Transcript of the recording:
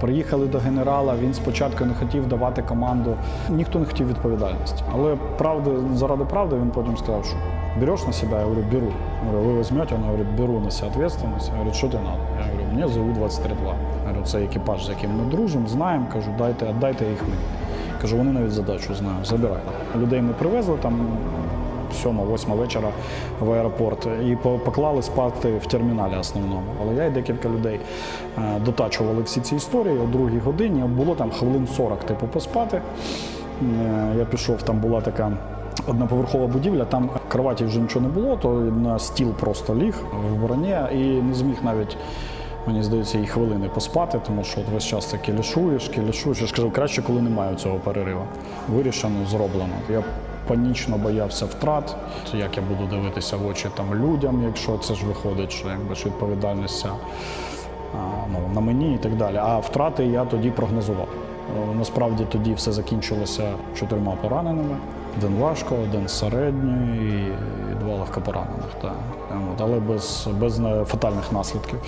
Приїхали до генерала. Він спочатку не хотів давати команду. Ніхто не хотів відповідальності. Але правди заради правди він потім сказав, що береш на себе, я говорю, беру. Я говорю, ви візьмете, він говорить, беру на себе відповідальність. Я говорю, що тебе треба? Я говорю, мені ЗУ 23 Я говорю, це екіпаж, з яким ми дружимо, знаємо. Кажу, дайте, віддайте їх мені. Кажу, вони навіть задачу знають, забирайте. Людей ми привезли там. Сьома-восьма вечора в аеропорт і поклали спати в терміналі основному. Але я і декілька людей е, дотачували всі ці історії о другій годині. Було там хвилин 40, типу, поспати. Е, Я пішов, там була така одноповерхова будівля, там кроваті вже нічого не було, то на стіл просто ліг в броні і не зміг навіть. Мені здається, і хвилини поспати, тому що от весь час це кілішуєш, кілішуєш. Я ж кажу, краще, коли немає цього перериву. Вирішено, зроблено. Я панічно боявся втрат, як я буду дивитися в очі там людям, якщо це ж виходить, що якби ж відповідальність ну, на мені і так далі. А втрати я тоді прогнозував. Е, Насправді тоді все закінчилося чотирма пораненими. Один важко, один середньо і два легкопоранених. Та. Але без, без е, фатальних наслідків.